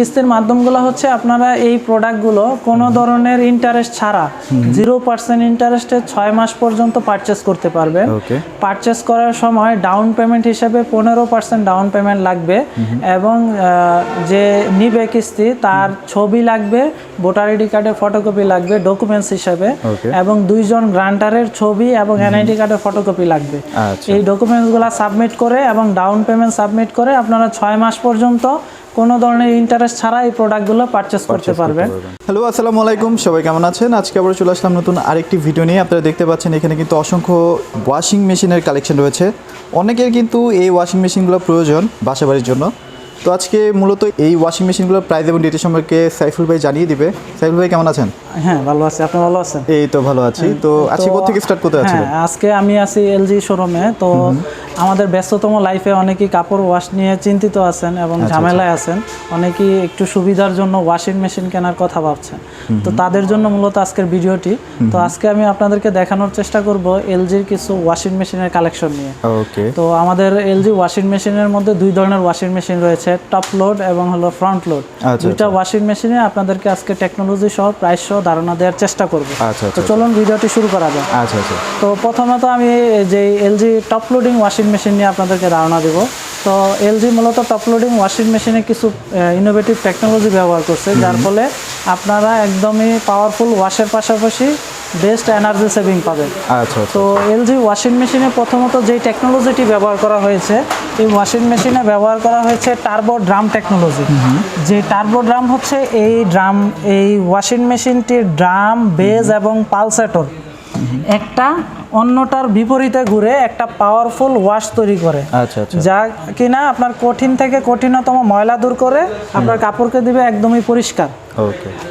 কিস্তির মাধ্যমগুলো হচ্ছে আপনারা এই প্রোডাক্টগুলো কোনো ধরনের ইন্টারেস্ট ছাড়া জিরো পার্সেন্ট ইন্টারেস্টে ছয় মাস পর্যন্ত পারচেস করতে পারবেন পারচেস করার সময় ডাউন পেমেন্ট হিসেবে পনেরো পার্সেন্ট ডাউন পেমেন্ট লাগবে এবং যে নিবে কিস্তি তার ছবি লাগবে ভোটার আইডি কার্ডের ফটোকপি লাগবে ডকুমেন্টস হিসেবে. এবং দুইজন গ্রান্টারের ছবি এবং এনআইডি কার্ডের ফটোকপি লাগবে। আচ্ছা। এই ডকুমেন্টসগুলো সাবমিট করে এবং ডাউন পেমেন্ট সাবমিট করে আপনারা ছয় মাস পর্যন্ত কোনো ধরনের ইন্টারেস্ট ছাড়া এই প্রোডাক্টগুলো পারচেস করতে পারবেন। হ্যালো আসসালামু আলাইকুম। সবাই কেমন আছেন? আজকে আবার চলে আসলাম নতুন আরেকটি ভিডিও নিয়ে। আপনারা দেখতে পাচ্ছেন এখানে কিন্তু অসংখ্য ওয়াশিং মেশিনের কালেকশন রয়েছে। অনেকের কিন্তু এই ওয়াশিং মেশিনগুলো প্রয়োজন বাসাবাড়ির জন্য। তো আজকে মূলত এই ওয়াশিং মেশিনগুলোর প্রাইস এবং ডেটের সম্পর্কে সাইফুল ভাই জানিয়ে দিবে। সাইফুল ভাই কেমন আছেন? হ্যাঁ ভালো আছি। আপনি ভালো আছেন? এই তো ভালো আছি। তো আজকে কোথা থেকে স্টার্ট করতে আছেন হ্যাঁ আজকে আমি আছি এলজি শোরুমে। তো আমাদের ব্যস্ততম লাইফে অনেকেই কাপড় ওয়াশ নিয়ে চিন্তিত আছেন এবং আচ্ছা, ঝামেলায় আছেন। অনেকেই একটু সুবিধার জন্য ওয়াশিং মেশিন কেনার কথা ভাবছেন। তো তাদের জন্য মূলত আজকের ভিডিওটি। তো আজকে আমি আপনাদেরকে দেখানোর চেষ্টা করব এলজির কিছু ওয়াশিং মেশিনের কালেকশন নিয়ে। ওকে তো আমাদের এলজি ওয়াশিং মেশিনের মধ্যে দুই ধরনের ওয়াশিং মেশিন রয়েছে। টপ লোড এবং হলো ফ্রন্ট লোড আচ্ছা, দুইটা ওয়াশিং মেশিনে আপনাদেরকে আজকে টেকনোলজি সহ প্রাইস সহ ধারণা দেওয়ার চেষ্টা করব। আচ্ছা তো আচ্ছা। চলুন ভিডিওটি শুরু করা যাক। আচ্ছা আচ্ছা। তো প্রথমত আমি যে LG top loading washing machine নিয়ে আপনাদেরকে ধারণা দেবো। তো এলজি মূলত টপ লোডিং ওয়াশিং মেশিনে কিছু ইনোভেটিভ টেকনোলজি ব্যবহার করছে যার ফলে আপনারা একদমই পাওয়ারফুল ওয়াশের পাশাপাশি বেস্ট এনার্জি সেভিং পাবেন। আচ্ছা আচ্ছা তো এলজি ওয়াশিং মেশিনে প্রথমত যেই টেকনোলজিটি ব্যবহার করা হয়েছে এই ওয়াশিং মেশিনে ব্যবহার করা হয়েছে টার্বো ড্রাম টেকনোলজি যে টার্বো ড্রাম হচ্ছে এই ড্রাম এই ওয়াশিং মেশিনটির ড্রাম বেজ এবং পালসেটর একটা অন্যটার বিপরীতে ঘুরে একটা পাওয়ারফুল ওয়াশ তৈরি করে। আচ্ছা আচ্ছা। যা কিনা আপনার কঠিন থেকে কঠিনতম ময়লা দূর করে আপনার কাপড়কে দিবে একদমই পরিষ্কার।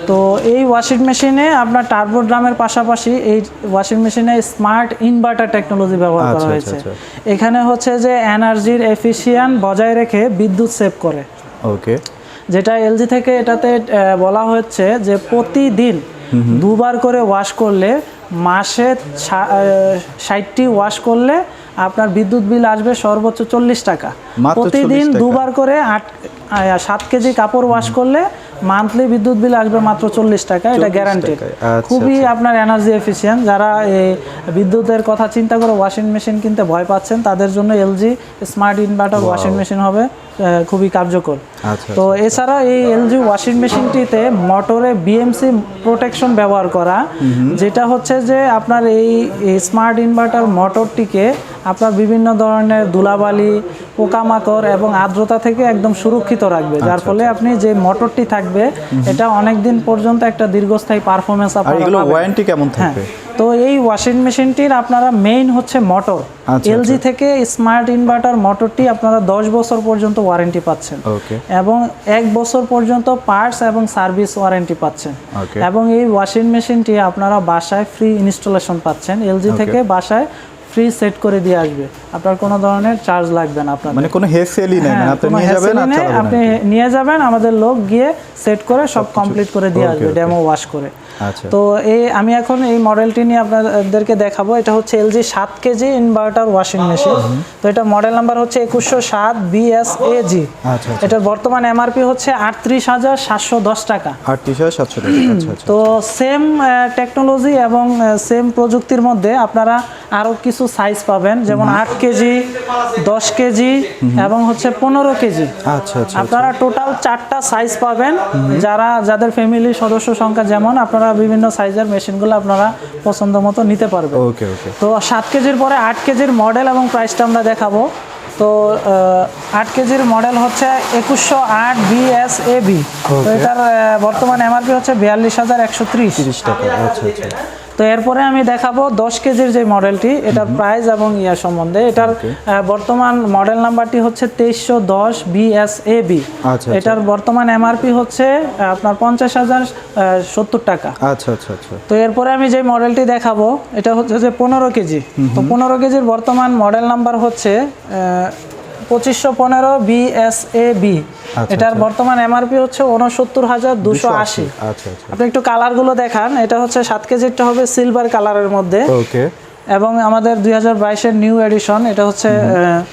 তো এই ওয়াশিং মেশিনে আপনার টার্বো ড্রামের পাশাপাশি এই ওয়াশিং মেশিনে স্মার্ট ইনভার্টার টেকনোলজি ব্যবহার করা আচ্ছা, হয়েছে। আচ্ছা, এখানে হচ্ছে যে এনার্জির এফিসিয়েন্ট বজায় রেখে বিদ্যুৎ সেভ করে। ওকে যেটা এলজি থেকে এটাতে বলা হচ্ছে যে প্রতিদিন দুবার করে ওয়াশ করলে মাসে ষাটটি ওয়াশ করলে আপনার বিদ্যুৎ বিল আসবে সর্বোচ্চ চল্লিশ টাকা। প্রতিদিন দুবার করে আট সাত কেজি কাপড় ওয়াশ করলে মান্থলি বিদ্যুৎ বিল আসবে মাত্র চল্লিশ টাকা এটা 40 গ্যারান্টেড টাকায়। আচ্ছা, খুবই আপনার এনার্জি এফিসিয়েন্ট যারা এই বিদ্যুতের কথা চিন্তা করে ওয়াশিং মেশিন কিনতে ভয় পাচ্ছেন তাদের জন্য LG smart inverter washing machine হবে। খুবই কার্যকর। আচ্ছা তো এছাড়া এই এলজি ওয়াশিং মেশিনটিতে মোটরে বিএমসি প্রোটেকশন ব্যবহার করা যেটা হচ্ছে যে আপনার এই স্মার্ট ইনভার্টার মোটরটিকে আপনার বিভিন্ন ধরনের ধুলাবালি পোকামাকড় এবং আর্দ্রতা থেকে একদম সুরক্ষিত রাখবে। আচ্ছা, যার ফলে আপনি যে মোটরটি থাকবে এটা অনেক দিন পর্যন্ত একটা দীর্ঘস্থায়ী পারফরমেন্স আপনারা এগুলো ওয়ারেন্টি কেমন হ্যাঁ। থাকবে? তো এই ওয়াশিং মেশিনটির আপনারা মেইন হচ্ছে মোটর আচ্ছা, এলজি থেকে স্মার্ট ইনভার্টার মোটরটি আপনারা দশ বছর পর্যন্ত ওয়ারেন্টি পাচ্ছেন। এবং এক বছর পর্যন্ত পার্টস এবং সার্ভিস ওয়ারেন্টি পাচ্ছেন। এবং এই ওয়াশিং মেশিনটি আপনারা বাসায় ফ্রি ইনস্টলেশন পাচ্ছেন। এলজি থেকে বাসায় ফ্রি সেট করে দিয়ে আসবে। আপনার কোনো ধরনের চার্জ লাগবে না আপনার মানে কোনো হেসেলই নেই মানে আপনি নিয়ে যাবেন আর নেই, চালাবেন আপনি নিয়ে যাবেন আমাদের লোক গিয়ে সেট করে সব কমপ্লিট করে দিয়ে আসবে ডেমো ওয়াশ করে। আচ্ছা তো এই আমি এখন এই মডেলটি নিয়ে আপনাদেরকে দেখাবো। এটা হচ্ছে এলজি সাত কেজি ইনভার্টার ওয়াশিং মেশিন তো এটা মডেল নাম্বার হচ্ছে একুশশো সাত বিএসএজি আচ্ছা আচ্ছা। এটার বর্তমান এমআরপি হচ্ছে আটত্রিশ হাজার সাতশো দশ টাকা। আটত্রিশ হাজার সাতশো আচ্ছা আচ্ছা তো সেম টেকনোলজি এবং সেম প্রযুক্তির মধ্যে আপনারা আরও কিছু সাইজ পাবেন। যেমন আট কেজি দশ কেজি এবং হচ্ছে পনেরো কেজি। আচ্ছা আচ্ছা আপনারা টোটাল চারটা সাইজ পাবেন। যারা যাদের ফ্যামিলির সদস্য সংখ্যা যেমন আপনারা বিভিন্ন সাইজের মেশিনগুলো আপনারা পছন্দ মতো নিতে পারবেন। ওকে ওকে তো সাত কেজির পরে আট কেজির মডেল এবং প্রাইসটা আমরা দেখাবো। তো আট কেজির মডেল হচ্ছে একুশশো আট বি এস এ বি তো এটার বর্তমান এমআরপি হচ্ছে বিয়াল্লিশ হাজার একশো ত্রিশ টাকা আচ্ছা আচ্ছা। তো এরপরে আমি দেখাবো দশ কেজির যে মডেলটি এটার প্রাইস এবং ইয়া সম্বন্ধে। এটার বর্তমান মডেল নাম্বারটি হচ্ছে তেইশশো দশ বিএস এ বি আচ্ছা। এটার বর্তমান এমআরপি হচ্ছে আপনার পঞ্চাশ হাজার সত্তর টাকা। আচ্ছা আচ্ছা আচ্ছা। তো এরপরে আমি যে মডেলটি দেখাবো এটা হচ্ছে যে পনেরো কেজি। তো পনেরো কেজির বর্তমান মডেল নাম্বার হচ্ছে পঁচিশশো পনেরো বিএসএ বি আচ্ছা, এটার বর্তমান এমআরপি হচ্ছে উনসত্তর হাজার দুশো আশি। আচ্ছা আচ্ছা। আপনি একটু কালারগুলো দেখান। এটা হচ্ছে সাত কেজিরটা হবে সিলভার কালারের মধ্যে। ওকে এবং আমাদের দুই হাজার বাইশের নিউ এডিশন এটা হচ্ছে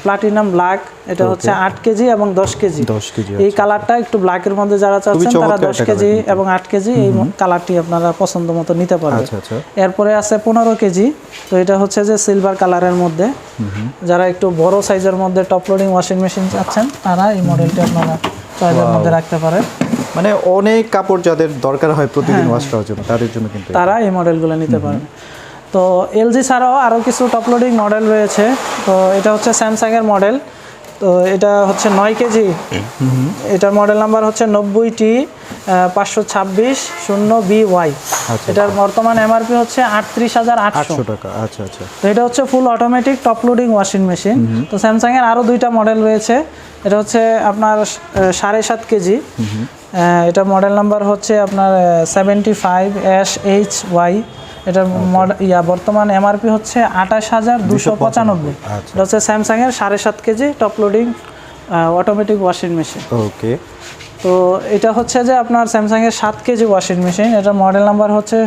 প্লাটিনাম ব্ল্যাক এটা হচ্ছে আট কেজি এবং দশ কেজি। 10 কেজি, এই কালারটা একটু ব্ল্যাকের মধ্যে যারা চাচ্ছেন তারা দশ কেজি এবং আট কেজি এই কালারটি আপনারা পছন্দ মতো নিতে পারবেন। আচ্ছা আচ্ছা। এরপরে আছে পনেরো কেজি তো এটা হচ্ছে যে সিলভার কালারের মধ্যে। যারা একটু বড় সাইজের মধ্যে টপ লোডিং ওয়াশিং মেশিন চাচ্ছেন তারা এই মডেলটি আপনারা চয়েসের মধ্যে রাখতে পারেন। মানে অনেক কাপড় যাদের দরকার হয় প্রতিদিন হ্যাঁ, ওয়াশ করার জন্য তাদের জন্য কিন্তু তারা এই মডেলগুলো নিতে পারেন তো এলজি ছাড়াও আরও কিছু টপলোডিং মডেল রয়েছে। তো এটা হচ্ছে স্যামসাংয়ের মডেল তো এটা হচ্ছে নয় কেজি। এটার মডেল নাম্বার হচ্ছে নব্বই টি পাঁচশো ছাব্বিশ শূন্য বি ওয়াই। আচ্ছা। এটার বর্তমান এমআরপি হচ্ছে আটত্রিশ হাজার আটশো। আটশো টাকা আচ্ছা আচ্ছা। তো এটা হচ্ছে full automatic top loading washing machine তো স্যামসাংয়ের আরও দুইটা মডেল রয়েছে। এটা হচ্ছে আপনার সাড়ে সাত কেজি। এটা মডেল নাম্বার হচ্ছে আপনার seventy five S H Y এটার ইয়া বর্তমান এমআরপি হচ্ছে আঠাশ হাজার দুশো পঁচানব্বই। এটা হচ্ছে স্যামসাংয়ের সাড়ে সাত KG top loading automatic washing machine okay তো এটা হচ্ছে যে আপনার স্যামসাংয়ের সাত কেজি ওয়াশিং মেশিন এটার মডেল নাম্বার হচ্ছে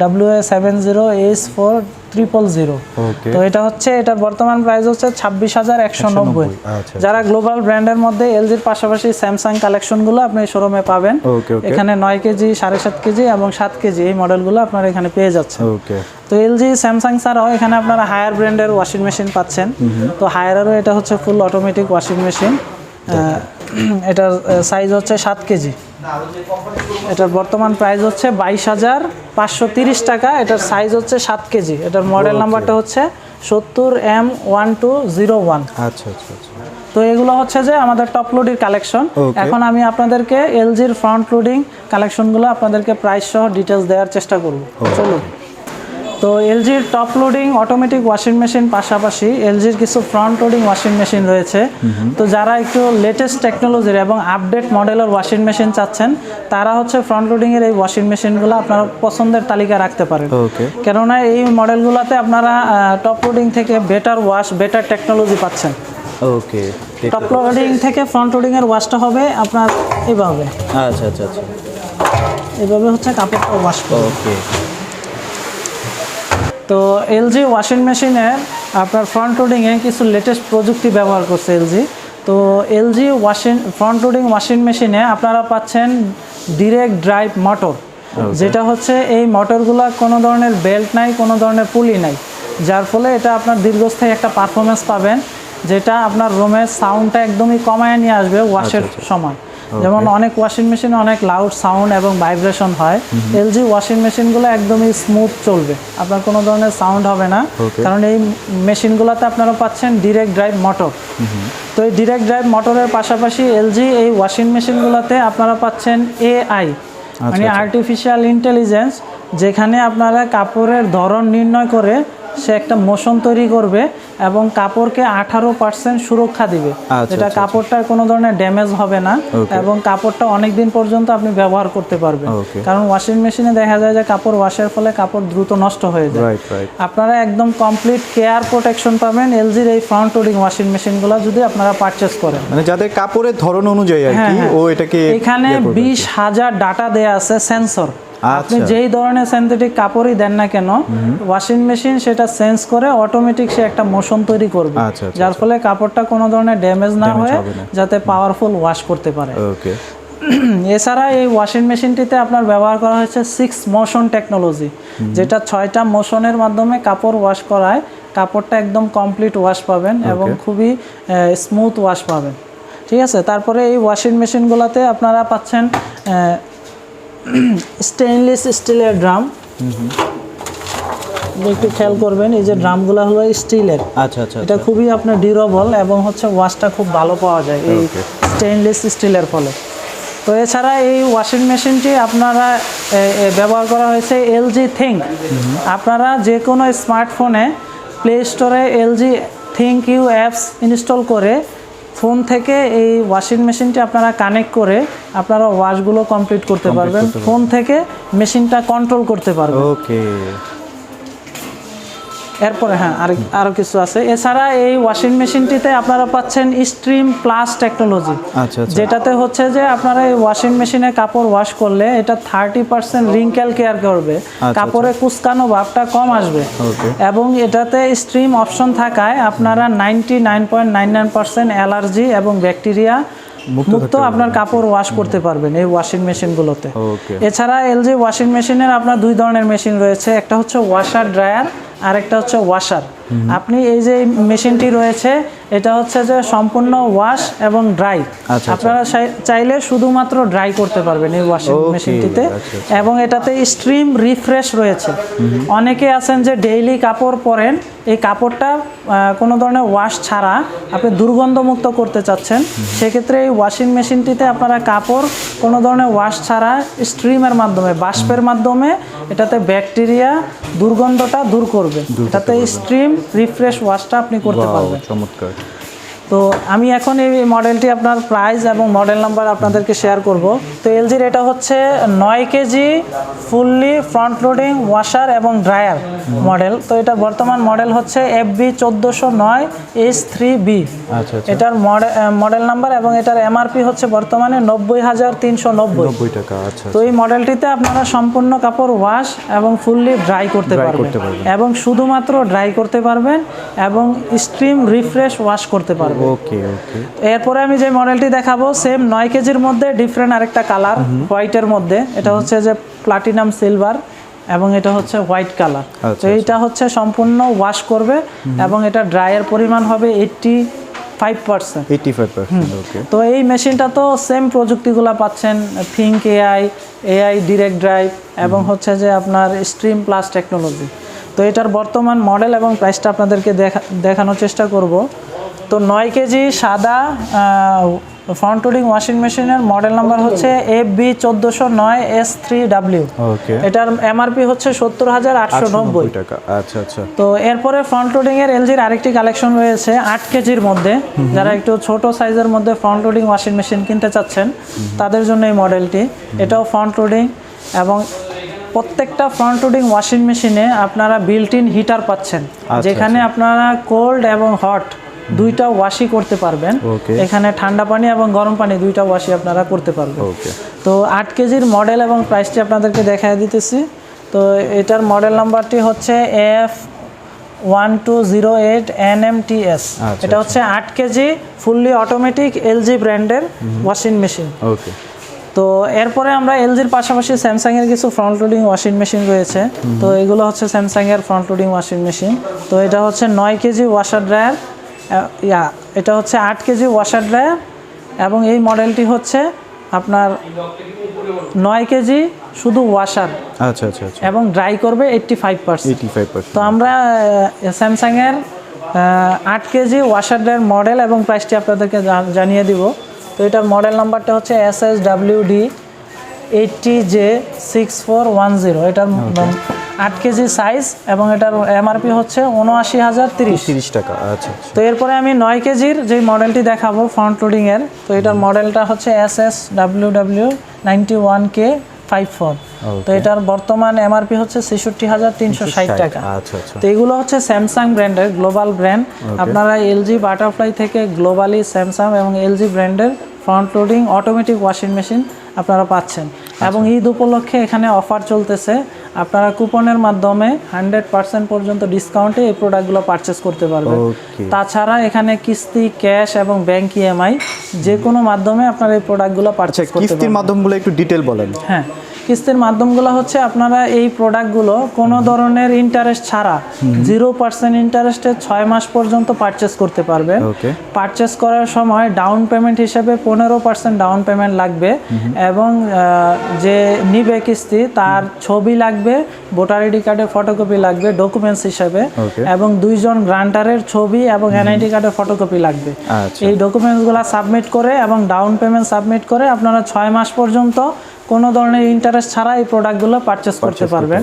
W A seven zero H four triple zero তো এটা হচ্ছে এটার বর্তমান প্রাইস হচ্ছে ছাব্বিশ হাজার একশো নব্বই। আচ্ছা যারা গ্লোবাল ব্র্যান্ডের মধ্যে এলজির পাশাপাশি স্যামসাং কালেকশনগুলো আপনি শোরুমে পাবেন। এখানে নয় কেজি সাড়ে সাত কেজি এবং সাত কেজি এই মডেলগুলো আপনারা এখানে পেয়ে যাচ্ছেন। তো এলজি স্যামসাং ছাড়াও এখানে আপনারা হায়ার ব্র্যান্ডের ওয়াশিং মেশিন পাচ্ছেন। তো হায়ারেরও এটা হচ্ছে ফুল অটোমেটিক ওয়াশিং মেশিন এটার সাইজ হচ্ছে সাত কেজি। এটার বর্তমান প্রাইস হচ্ছে বাইশ হাজার পাঁচশো তিরিশ টাকা এটার সাইজ হচ্ছে সাত কেজি। এটার মডেল নাম্বারটা হচ্ছে সত্তর M one two zero one. আচ্ছা আচ্ছা আচ্ছা। তো এগুলো হচ্ছে যে আমাদের টপ লোডের কালেকশন এখন আমি আপনাদেরকে এলজির ফ্রন্ট লোডিং কালেকশনগুলো আপনাদেরকে প্রাইস সহ ডিটেলস দেওয়ার চেষ্টা করব। চলুন। তো এলজির top loading automatic washing machine পাশাপাশি এলজির কিছু ফ্রন্ট লোডিং ওয়াশিং মেশিন রয়েছে। তো যারা একটু লেটেস্ট টেকনোলজির এবং আপডেট মডেলের ওয়াশিং মেশিন চাচ্ছেন তারা হচ্ছে ফ্রন্ট লোডিংয়ের এই ওয়াশিং মেশিনগুলো আপনার পছন্দের তালিকা রাখতে পারেন। কেননা এই মডেলগুলোতে আপনারা টপ লোডিং থেকে বেটার ওয়াশ বেটার টেকনোলজি পাচ্ছেন। ওকে টপ লোডিং থেকে ফ্রন্ট লোডিং এর ওয়াশটা হবে আপনার এইভাবে আচ্ছা আচ্ছা আচ্ছা। এইভাবে হচ্ছে কাপড়টা ওয়াশ ওকে তো এলজি ওয়াশিং মেশিনে আপনার ফ্রন্ট লোডিংয়ে কিছু লেটেস্ট প্রযুক্তি ব্যবহার করছে এলজি তো LG washing front loading washing মেশিনে আপনারা পাচ্ছেন ডিরেক্ট ড্রাইভ মোটর যেটা হচ্ছে এই মোটরগুলো কোনো ধরনের বেল্ট নাই কোনো ধরনের পুলি নাই। যার ফলে এটা আপনার দীর্ঘস্থায়ী একটা পারফরমেন্স পাবেন যেটা আপনার রুমের সাউন্ডটা একদমই কমায় নিয়ে আসবে ওয়াশের সময়। যেমন অনেক ওয়াশিং মেশিনে অনেক লাউড সাউন্ড এবং ভাইব্রেশন হয়। এলজি ওয়াশিং মেশিনগুলো একদমই স্মুথ চলবে। আপনার কোনো ধরনের সাউন্ড হবে না। কারণ এই মেশিনগুলোতে আপনারা পাচ্ছেন ডিরেক্ট ড্রাইভ মোটর তো এই ডিরেক্ট ড্রাইভ মোটরের পাশাপাশি এলজি এই ওয়াশিং মেশিনগুলোতে আপনারা পাচ্ছেন এআই মানে আর্টিফিশিয়াল ইন্টেলিজেন্স যেখানে আপনারা কাপড়ের ধরন নির্ণয় করে সে একটা মোশন তৈরি করবে এবং কাপড়কে আঠারো পার্সেন্ট সুরক্ষা দিবে। আচ্ছা, যেটা আচ্ছা, কাপড়টার কোনো ধরনের ড্যামেজ হবে না এবং কাপড়টা অনেক দিন পর্যন্ত আপনি ব্যবহার করতে পারবেন। কারণ ওয়াশিং মেশিনে দেখা যায় যে কাপড় ওয়াশের ফলে কাপড় দ্রুত নষ্ট হয়ে যায়। আপনারা একদম কমপ্লিট কেয়ার প্রোটেকশন পাবেন এলজির এই ফ্রন্ট লোডিং ওয়াশিং মেশিনগুলো যদি আপনারা পারচেস করেন। মানে যাদের কাপড়ের ধরন অনুযায়ী আর কি ও এটাকে এখানে ইয়ে কি। বিশ হাজার ডাটা দেয়া আছে সেন্সর আপনি আচ্ছা। যেই ধরনের সিনথেটিক কাপড়ই দেন না কেন ওয়াশিং মেশিন সেটা সেন্স করে অটোমেটিক সে একটা মোশন তৈরি করবে। আচ্ছা, আচ্ছা, যার ফলে কাপড়টা কোনো ধরনের ড্যামেজ না হয়ে যাতে পাওয়ারফুল ওয়াশ করতে পারে। ওকে এছাড়া এই ওয়াশিং মেশিনটিতে আপনার ব্যবহার করা হয়েছে সিক্স মোশন টেকনোলজি যেটা ছয়টা মোশনের মাধ্যমে কাপড় ওয়াশ করায় কাপড়টা একদম কমপ্লিট ওয়াশ পাবেন এবং খুবই স্মুথ ওয়াশ পাবেন। ঠিক আছে? তারপরে এই ওয়াশিং মেশিনগুলোতে আপনারা পাচ্ছেন স্টেনলেস স্টিলের ড্রাম একটু খেয়াল করবেন এই যে ড্রামগুলো হলো স্টিলের আচ্ছা আচ্ছা এটা খুবই আপনার ডিউরেবল এবং হচ্ছে ওয়াশটা খুব ভালো পাওয়া যায় এই. স্টেইনলেস স্টিলের ফলে। তো এছাড়া এই ওয়াশিং মেশিনটি আপনারা ব্যবহার করা হয়েছে এলজি থিঙ্ক আপনারা যে কোনো স্মার্টফোনে প্লে স্টোরে LG ThinQ apps install করে ফোন থেকে এই ওয়াশিং মেশিনটি আপনারা কানেক্ট করে আপনারা ওয়াশগুলো কমপ্লিট করতে পারবেন। ফোন থেকে মেশিনটা কন্ট্রোল করতে পারবেন। ওকে এরপরে হ্যাঁ আর আরও কিছু আছে। এছাড়া এই ওয়াশিং মেশিনটিতে আপনারা পাচ্ছেন স্ট্রিম প্লাস টেকনোলজি আচ্ছা আচ্ছা। যেটাতে হচ্ছে যে আপনারা এই ওয়াশিং মেশিনে কাপড় ওয়াশ করলে এটা থার্টি পার্সেন্ট রিঙ্কেল কেয়ার করবে। কাপড়ে কুচকানো ভাবটা কম আসবে. এবং এটাতে স্ট্রিম অপশন থাকায় আপনারা ninety nine point nine nine percent allergy এবং ব্যাকটেরিয়া মুক্ত আপনার কাপড় ওয়াশ করতে পারবেন এই ওয়াশিং মেশিনগুলোতে গুলোতে। এছাড়া এলজি ওয়াশিং মেশিনের আপনার দুই ধরনের মেশিন রয়েছে। একটা হচ্ছে ওয়াশার ড্রায়ার আর একটা হচ্ছে ওয়াশার আপনি এই যে মেশিনটি রয়েছে এটা হচ্ছে যে সম্পূর্ণ ওয়াশ এবং ড্রাই আচ্ছা। আপনারা চাই- চাইলে শুধুমাত্র ড্রাই করতে পারবেন এই ওয়াশিং মেশিনটিতে আচ্ছা, এবং এটাতে স্ট্রিম রিফ্রেশ রয়েছে। অনেকে আছেন যে ডেইলি কাপড় পরেন এই কাপড়টা কোনো ধরনের ওয়াশ ছাড়া আপনি দুর্গন্ধমুক্ত করতে চাচ্ছেন সেক্ষেত্রে এই ওয়াশিং মেশিনটিতে আপনারা কাপড় কোনো ধরনের ওয়াশ ছাড়া স্ট্রিমের মাধ্যমে বাষ্পের মাধ্যমে এটাতে ব্যাকটেরিয়া দুর্গন্ধটা দূর করবে। এটাতে স্ট্রিম রিফ্রেশ ওয়াশটা আপনি করতে পারবেন। চমৎকার। তো আমি এখন এই মডেলটি আপনার প্রাইস এবং মডেল নাম্বার আপনাদেরকে শেয়ার করব। তো এলজির এটা হচ্ছে নয় KG fully front loading washer এবং ড্রায়ার মডেল তো এটা বর্তমান মডেল হচ্ছে এফ বি চোদ্দোশো নয় এইচ থ্রি বি আচ্ছা আচ্ছা। এটার মডেল নাম্বার এবং এটার এমআরপি হচ্ছে বর্তমানে নব্বই হাজার তিনশো নব্বই। টাকা আচ্ছা তো এই মডেলটিতে আপনারা সম্পূর্ণ কাপড় ওয়াশ এবং ফুললি ড্রাই করতে পারবেন। এবং শুধুমাত্র ড্রাই করতে পারবেন এবং স্ট্রিম রিফ্রেশ ওয়াশ করতে পারবেন। ওকে ওকে এরপরে আমি যে মডেলটি দেখাবো সেম নয় কেজির মধ্যে ডিফারেন্ট আরেকটা কালার হোয়াইটের মধ্যে। এটা হচ্ছে যে প্লাটিনাম সিলভার এবং এটা হচ্ছে হোয়াইট কালার আচ্ছা, তো এইটা হচ্ছে সম্পূর্ণ ওয়াশ করবে এবং এটা ড্রাইয়ের পরিমাণ হবে eighty five percent eighty five percent okay তো এই মেশিনটা তো সেম প্রযুক্তিগুলো পাচ্ছেন ThinQ AI AI direct drive এবং হচ্ছে যে আপনার স্ট্রিম প্লাস টেকনোলজি তো এটার বর্তমান মডেল এবং প্রাইসটা আপনাদেরকে দেখা দেখানোর চেষ্টা করব। তো নয় কেজি সাদা ফ্রন্ট লোডিং ওয়াশিং মেশিনের মডেল নাম্বার হচ্ছে এফ বি চোদ্দোশো নয় এস থ্রি ডাব্লিউ এটার এমআরপি হচ্ছে সত্তর হাজার আটশো নব্বই। টাকা আচ্ছা আচ্ছা। তো এরপরে ফ্রন্ট লোডিং এর এলজির আরেকটি কালেকশন রয়েছে আট কেজির মধ্যে। যারা একটু ছোট সাইজের মধ্যে ফ্রন্ট লোডিং ওয়াশিং মেশিন কিনতে চাচ্ছেন তাদের জন্য এই মডেলটি এটাও ফ্রন্ট লোডিং এবং প্রত্যেকটা ফ্রন্ট লোডিং ওয়াশিং মেশিনে আপনারা বিল্ট ইন হিটার পাচ্ছেন যেখানে আপনারা কোল্ড এবং হট দুইটা ওয়াশি করতে পারবেন। এখানে ঠান্ডা পানি এবং গরম পানি দুইটা ওয়াশি আপনারা করতে পারবেন। তো আট কেজির মডেল এবং প্রাইসটি আপনাদেরকে দেখাই দিতেছি। তো এটার মডেল নাম্বারটি হচ্ছে F one two zero eight N M T S এটা হচ্ছে আট কেজি ফুললি অটোমেটিক এলজি ব্র্যান্ডের ওয়াশিং মেশিন ওকে তো এরপরে আমরা এলজির পাশাপাশি স্যামসাংয়ের কিছু ফ্রন্ট লোডিং ওয়াশিং মেশিন রয়েছে। তো এগুলো হচ্ছে স্যামসাংয়ের ফ্রন্ট লোডিং ওয়াশিং মেশিন তো এটা হচ্ছে নয় কেজি ওয়াশার ড্রায়ার ইয়া এটা হচ্ছে আট কেজি ওয়াশার ড্রায়ার এবং এই মডেলটি হচ্ছে আপনার নয় কেজি শুধু ওয়াশার আচ্ছা আচ্ছা আচ্ছা। এবং ড্রাই করবে এইট্টি ফাইভ পার্সেন্ট ফাইভ তো আমরা স্যামসাংয়ের আট কেজি ওয়াশার ড্রায়ার মডেল এবং প্রাইসটি আপনাদেরকে জানিয়ে দিব। তো এটার মডেল নাম্বারটা হচ্ছে S S W D eighty J six four one zero এটার আট কেজি সাইজ এবং এটার এমআরপি হচ্ছে উনআশি হাজার তিরিশ। তিরিশ টাকা আচ্ছা। তো এরপরে আমি নয় কেজির যে মডেলটি দেখাবো ফ্রন্ট লোডিংয়ের তো এটার মডেলটা হচ্ছে S S W W ninety one K five four তো এটার বর্তমান এমআরপি হচ্ছে ছেষট্টি হাজার তিনশো ষাট টাকা। আচ্ছা আচ্ছা। তো এগুলো হচ্ছে স্যামসাং ব্র্যান্ডের গ্লোবাল ব্র্যান্ড আপনারা এলজি বাটারফ্লাই থেকে গ্লোবালি স্যামসাং এবং এলজি ব্র্যান্ডের front loading automatic washing machine আপনারা পাচ্ছেন। আচ্ছা। এবং ঈদ উপলক্ষে এখানে অফার চলতেছে আপনারা কুপনের মাধ্যমে হান্ড্রেড পার্সেন্ট পর্যন্ত ডিসকাউন্টে এই প্রোডাক্টগুলো পারচেস করতে পারবেন। তাছাড়া এখানে কিস্তি ক্যাশ এবং ব্যাংক ইএমআই যে কোনো মাধ্যমে আপনারা এই প্রোডাক্টগুলো পারচেস করতে কিস্তির মাধ্যমগুলো একটু ডিটেল বলেন। হ্যাঁ কিস্তির মাধ্যমগুলো হচ্ছে আপনারা এই প্রোডাক্টগুলো কোনো ধরনের ইন্টারেস্ট ছাড়া জিরো পার্সেন্ট ইন্টারেস্টে ছয় মাস পর্যন্ত পারচেস করতে পারবেন। পারচেস করার সময় ডাউন পেমেন্ট হিসেবে পনেরো পার্সেন্ট ডাউন পেমেন্ট লাগবে এবং যে নিবে কিস্তি তার ছবি লাগবে ভোটার আইডি কার্ডের ফটোকপি লাগবে ডকুমেন্টস হিসেবে এবং দুইজন গ্রান্টারের ছবি এবং এনআইডি কার্ডের ফটোকপি লাগবে। আচ্ছা। এই ডকুমেন্টসগুলো সাবমিট করে এবং ডাউন পেমেন্ট সাবমিট করে আপনারা ছয় মাস পর্যন্ত কোনো ধরনের ইন্টারেস্ট ছাড়া এই প্রোডাক্টগুলো পারচেস করতে পারবেন।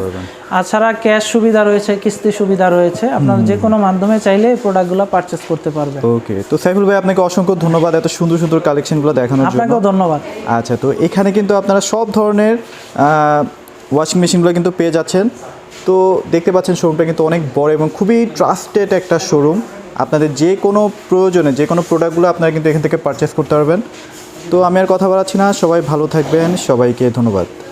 তাছাড়া ক্যাশ সুবিধা রয়েছে কিস্তি সুবিধা রয়েছে আপনারা যে কোনো মাধ্যমে চাইলে এই প্রোডাক্টগুলো পারচেস করতে পারবেন। ওকে তো সাইফুল ভাই আপনাকে অসংখ্য ধন্যবাদ এত সুন্দর সুন্দর কালেকশনগুলো দেখানোর জন্য। আপনাকেও ধন্যবাদ। আচ্ছা তো এখানে কিন্তু আপনারা সব ধরনের ওয়াশিং মেশিনগুলো কিন্তু পেয়ে যাচ্ছেন। তো দেখতে পাচ্ছেন শোরুমটা কিন্তু অনেক বড় এবং খুবই ট্রাস্টেড একটা শোরুম আপনাদের যে কোনো প্রয়োজনে যে কোনো প্রোডাক্টগুলো আপনারা কিন্তু এখান থেকে পারচেস করতে পারবেন। তো আমি আর কথা বলাচ্ছি না। সবাই ভালো থাকবেন। সবাইকে ধন্যবাদ।